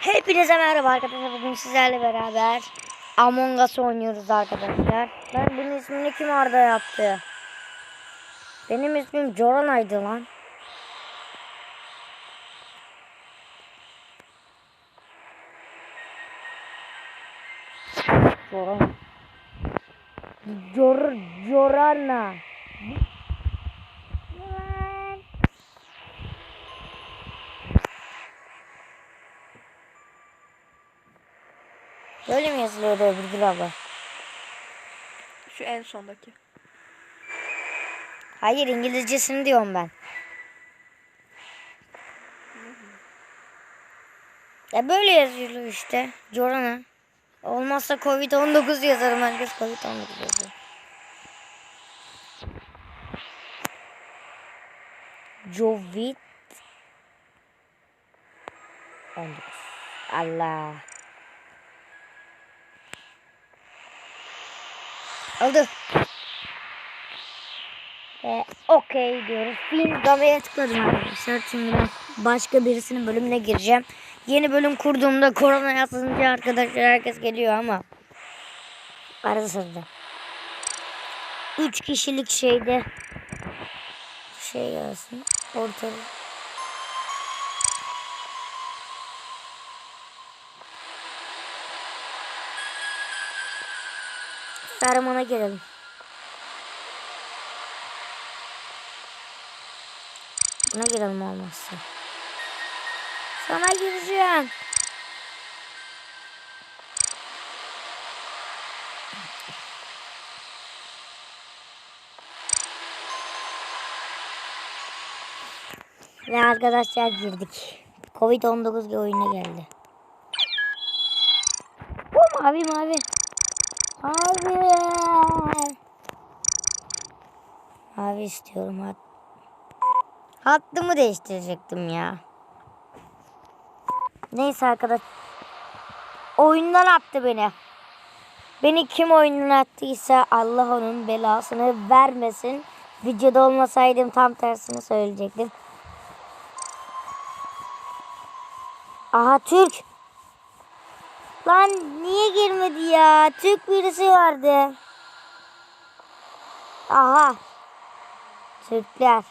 Hepinize merhaba arkadaşlar. Bugün sizlerle beraber Among Us oynuyoruz arkadaşlar. Ben bunun ismini kim orada yaptı? Benim ismim Joranay'dı lan. Joran. Jor Jorana. Böyle mi yazılıyordu öbür abla? Şu en sondaki. Hayır İngilizcesini diyorum ben. Ya böyle yazıyor işte. Jorana. Olmazsa Covid-19 yazarım. Herkes Covid-19 yazıyor. Jovid 19. Allah. Oldu. Ve okey diyoruz. Film gamaya tıkladım arkadaşlar. Şimdi ben başka birisinin bölümüne gireceğim. Yeni bölüm kurduğumda korona yazınca arkadaşlar herkes geliyor ama arada sırada. 3 kişilik şeyde şey yazsın. Ortada. Ferman'a gelelim. Buna girelim olmazsa. Sana gireceğim. Ve arkadaşlar girdik. Covid-19 oyuna geldi. Bu mavi mavi. Mavi. Mavi istiyorum. Hat Hattımı değiştirecektim ya. Neyse arkadaş. Oyundan attı beni. Beni kim oyundan attıysa Allah onun belasını vermesin. Videoda olmasaydım tam tersini söyleyecektim. Aha Türk. Lan niye girmedi ya? Türk birisi vardı. Aha. Türkler.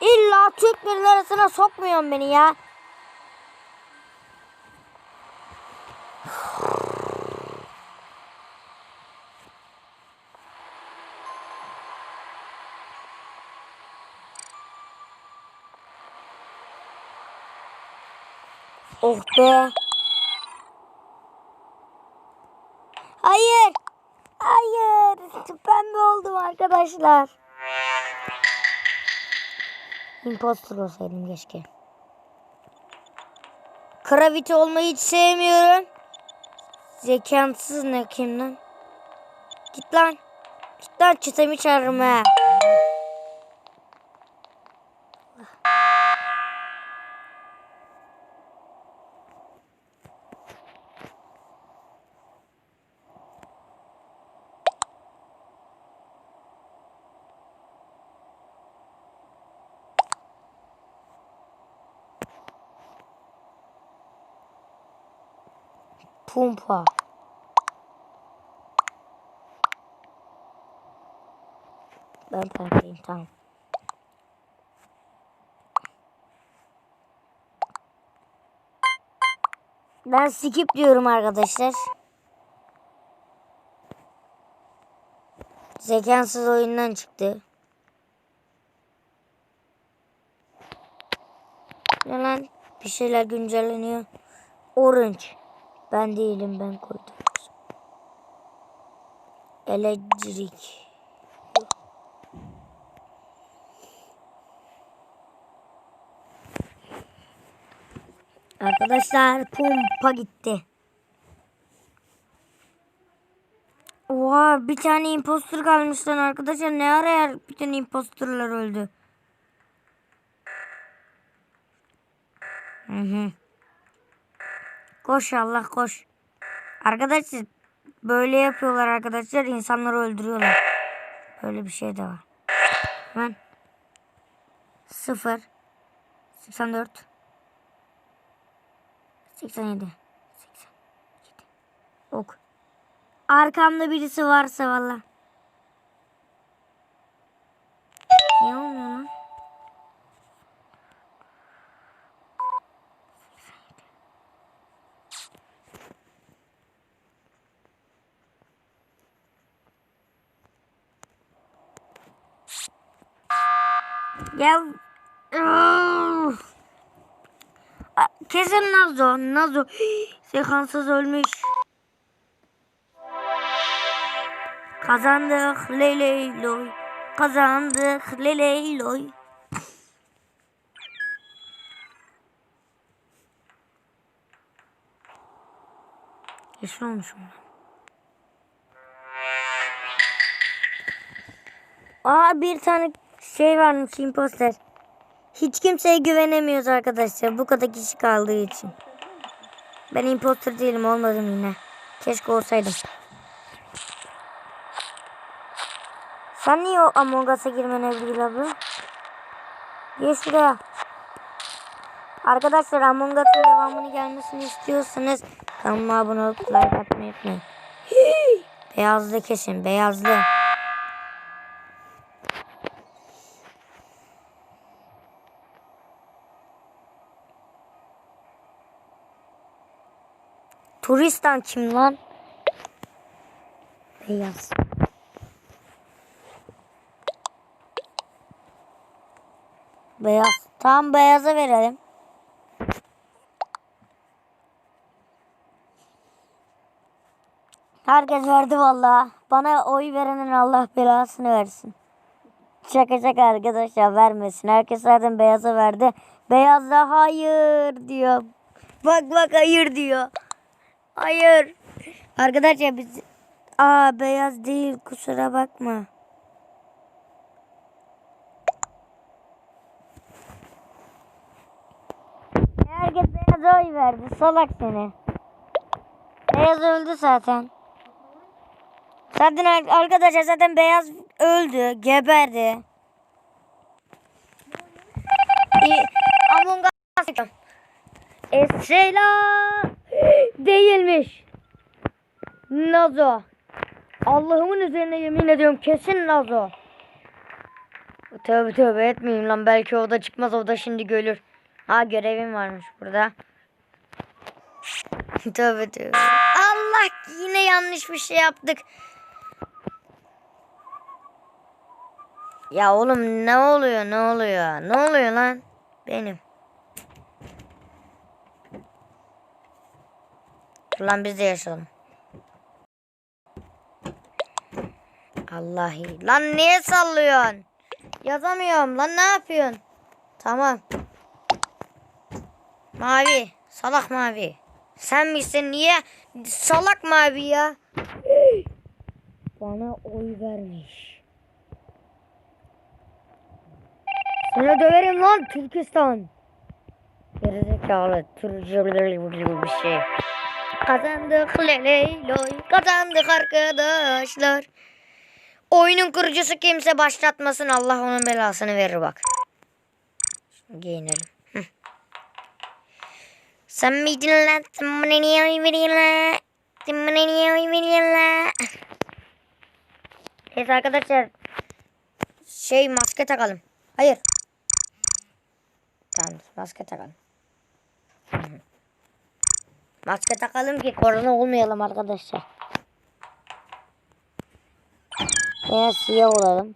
İlla Türklerin arasına sokmuyorsun beni ya. Oh be. Hayır. Hayır. Pembe oldum arkadaşlar. Imposter olsaydım keşke. Gravity olmayı hiç sevmiyorum. Zekansız ne kim lan? Git lan. Git lan çetemi çağırırım. Pumpa. Ben pembeyim tamam. Ben skip diyorum arkadaşlar. Zekansız oyundan çıktı. Ne lan? Bir şeyler güncelleniyor. Orange. Ben değilim ben koydum. Elektrik. Arkadaşlar pompa gitti. Oha bir tane impostor kalmış lan arkadaşlar. Ne ara yer bir tane impostorlar öldü. Hı hı. Koş Allah koş. Arkadaşlar böyle yapıyorlar arkadaşlar. insanları öldürüyorlar. Böyle bir şey de var. Hemen. 0 84 87. 87. Ok. Arkamda birisi varsa valla. Ne olmuyor lan? A- Kesin Nazo. Nazo. Sekansız ölmüş. Kazandık leley loy. Kazandık leley loy. Yeşil olmuşum ben. Aa bir tane şey varmış imposter. Hiç kimseye güvenemiyoruz arkadaşlar. Bu kadar kişi kaldığı için. Ben imposter değilim olmadım yine. Keşke olsaydım. Sen niye o Among Us'a girmene Evgül abla? Gel şuraya. Arkadaşlar Among Us'ın devamını gelmesini istiyorsanız kanalıma abone olup like atmayı unutmayın. Beyazlı kesin beyazlı. Turistan kim lan? Beyaz. Beyaz. Tamam beyaza verelim. Herkes verdi valla. Bana oy verenin Allah belasını versin. Şaka arkadaşlar vermesin. Herkes zaten beyaza verdi. Beyaz da hayır diyor. Bak bak hayır diyor. Hayır. Arkadaşlar biz... Aa beyaz değil kusura bakma. Herkes beyaza oy verdi. Salak seni. Beyaz öldü zaten. Zaten ar- arkadaşlar zaten beyaz öldü. Geberdi. Among Us. Esela değilmiş. Nazo. Allah'ımın üzerine yemin ediyorum kesin Nazo. Tövbe tövbe etmeyeyim lan belki o da çıkmaz o da şimdi görür. Ha görevim varmış burada. tövbe tövbe. Allah yine yanlış bir şey yaptık. Ya oğlum ne oluyor ne oluyor ne oluyor lan benim. Dur lan biz de yaşayalım. Allahi. Lan niye sallıyorsun? Yazamıyorum lan ne yapıyorsun? Tamam. Mavi. Salak mavi. Sen misin? Niye? Salak mavi ya. Bana oy vermiş. Sana döverim lan Türkistan. Gerizekalı Türkçe bir şey. Kazandık leley loy. Kazandık arkadaşlar. Oyunun kurucusu kimse başlatmasın. Allah onun belasını verir bak. Şimdi giyinelim. Hı. Sen miydin lan? Sen bana niye oy veriyorsun lan? Sen bana niye oy veriyorsun lan? Evet arkadaşlar. Şey maske takalım. Hayır. Tamam maske takalım. Hı hı. Maske takalım ki korona olmayalım arkadaşlar. Veya siyah olalım.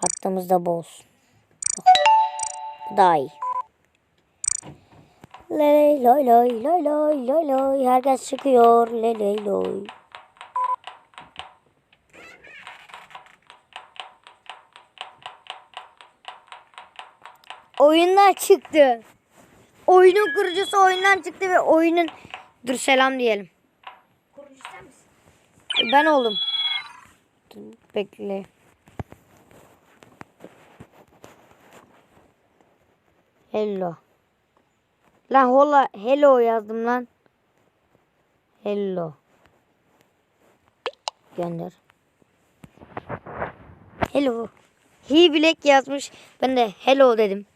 Hattımız da boz. Bu daha iyi. Ley loy loy loy loy loy loy. Herkes çıkıyor. Ley ley loy. Oyundan çıktı. Oyunun kurucusu oyundan çıktı ve oyunun... Dur selam diyelim. Kurucu sen misin? Ben oğlum. Dur, bekle. Hello. Lan hola hello yazdım lan. Hello. Gönder. Hello. He Black yazmış. Ben de hello dedim.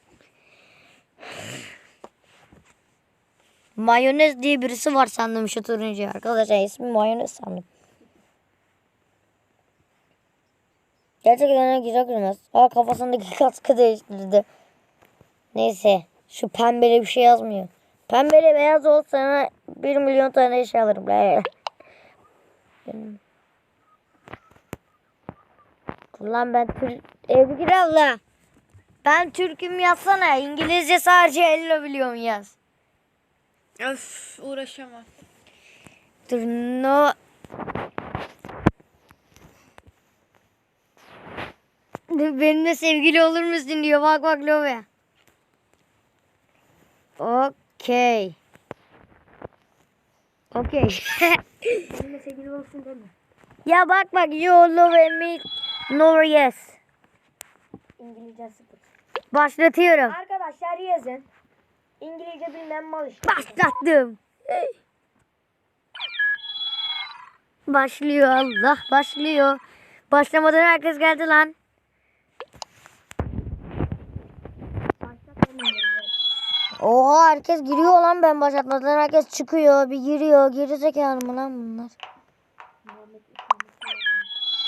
Mayonez diye birisi var sandım şu turuncu. Arkadaşlar ismi mayonez sandım. Gerçekten güzel görünmez. Aa kafasındaki kaskı değiştirdi. Neyse. Şu pembeli bir şey yazmıyor. Pembeli beyaz olsa 1 milyon tane eşya alırım. Ulan ben Türk... Evgir abla. Ben Türk'üm yazsana. İngilizce sadece hello biliyorum yaz. Öf uğraşamam. Dur no. Benimle sevgili olur musun diyor. Bak bak Love. Okey. Okey. Benimle sevgili olsun deme. ya bak bak you love me no yes. İngilizce sıfır. Başlatıyorum. Arkadaşlar yazın. İngilizce bilmem mal işte. Başlattım. Başlıyor Allah başlıyor. Başlamadan herkes geldi lan. Oha herkes giriyor lan ben başlatmadan herkes çıkıyor bir giriyor geri zekalı mı lan bunlar?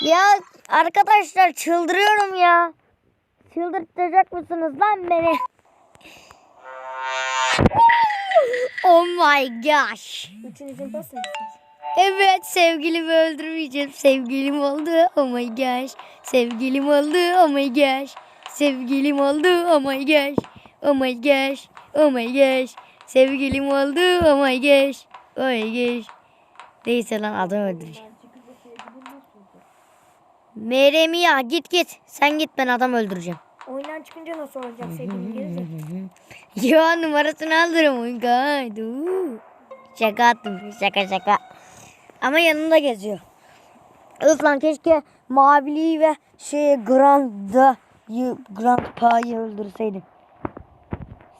Ya arkadaşlar çıldırıyorum ya. Çıldırtacak mısınız lan beni? Oh my gosh. Üçünüzün imposter mısınız? Evet sevgilimi öldürmeyeceğim. Sevgilim oldu. Oh my gosh. Sevgilim oldu. Oh my gosh. Sevgilim oldu. Oh my gosh. Oh my gosh. Oh my gosh. Sevgilim oldu. Oh my gosh. Oh my gosh. Neyse lan adam öldüreceğim. Meryem ya git git. Sen git ben adam öldüreceğim. Oyundan çıkınca nasıl olacak sevgili Ya numarasını alırım. Oh my god. Şaka attım. Şaka şaka. Ama yanında geziyor. Öf lan keşke Maviliği ve şey Grand'ı Grand Pa'yı öldürseydim.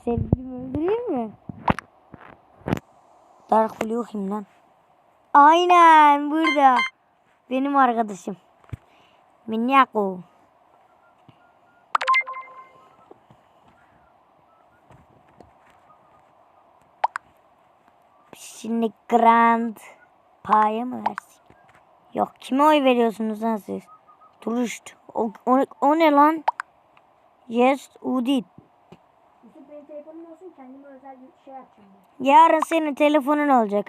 Sevgilimi öldüreyim mi? Dark Blue kim lan? Aynen burada. Benim arkadaşım. Minyako. Şimdi Grand Pa'ya mı versin? Yok kime oy veriyorsunuz lan siz? Turuşt. O, o, o ne lan? Yes Udit. Şey. Yarın senin telefonun olacak.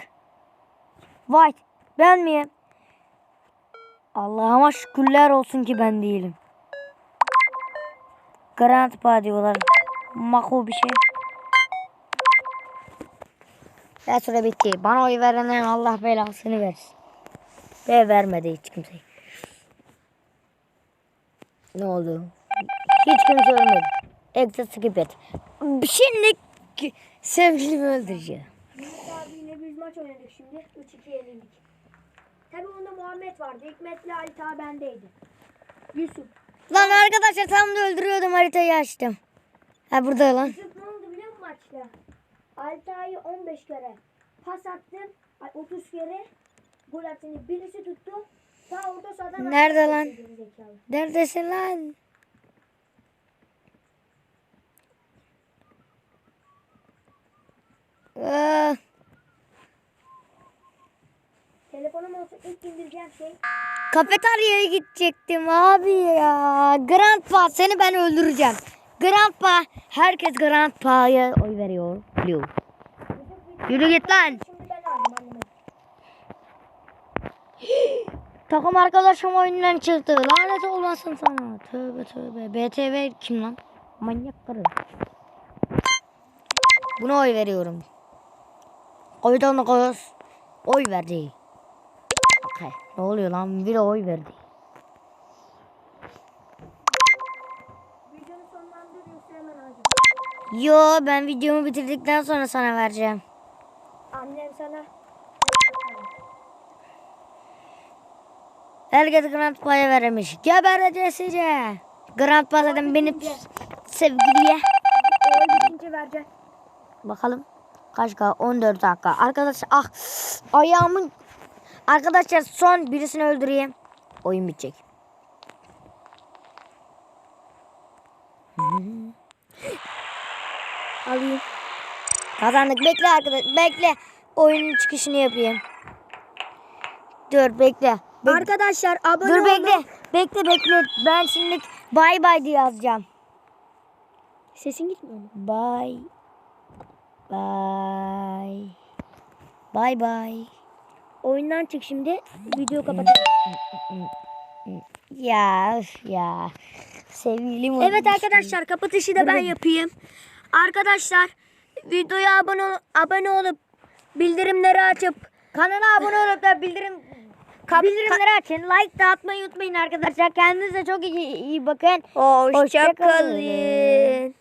Vay ben miyim? Allah'ıma şükürler olsun ki ben değilim. Grand Pa diyorlar. Mako bir şey. Ve süre bitti. Bana oy verenen Allah belasını versin. Ve vermedi hiç kimse. Ne oldu? Hiç kimse ölmedi. Exit skip et. Şimdi sevgilimi öldüreceğim. Yusuf abiyle biz maç oynadık şimdi. 3-2 yenildik. Tabi onda Muhammed vardı. Hikmet'le Ali Ta bendeydi. Yusuf. Lan arkadaşlar tam da öldürüyordum haritayı açtım. Ha burada lan. Yusuf ne oldu biliyor musun maçta? Altay'ı 15 kere pas attım. Ay, 30 kere gol attığını birisi tuttu. Ta orta sahadan Nerede lan? Neredesin lan? Ah, Telefonum olsa ilk indireceğim şey kafeteryaya gidecektim abi ya. Grandpa seni ben öldüreceğim. Grandpa herkes Grandpa'ya oy veriyor. Blue. Yürü git lan. Takım arkadaşım oyundan çıktı. Lanet olmasın sana. Tövbe tövbe. BTV kim lan? Manyak karı. Buna oy veriyorum. Oydan koyuz. Oy verdi. Okay. Ne oluyor lan? Bir oy verdi. Yo ben videomu bitirdikten sonra sana vereceğim. Annem sana Herkes Grandpa'ya vermiş. Gebereceğiz Grandpa zaten benim sevgiliye. bitince vereceğim. Bakalım. Kaç dakika? 14 dakika. Arkadaşlar ah ayağımın Arkadaşlar son birisini öldüreyim. Oyun bitecek. Alayım. Kazandık. Bekle arkadaş. Bekle. Oyunun çıkışını yapayım. Dur bekle. Bek- Arkadaşlar abone Dur olun. bekle. Bekle bekle. Ben şimdi bay bay diye yazacağım. Sesin gitmiyor mu? Bay. Bay. Bay bay. Oyundan çık şimdi. Video kapatalım. Ya ya. Sevgilim Evet arkadaşlar kapatışı da ben yapayım. Arkadaşlar videoya abone abone olup bildirimleri açıp Kanala abone olup da bildirim bildirimleri açın. Like atmayı unutmayın arkadaşlar. Kendinize çok iyi, iyi bakın. hoşça Hoşça kalın.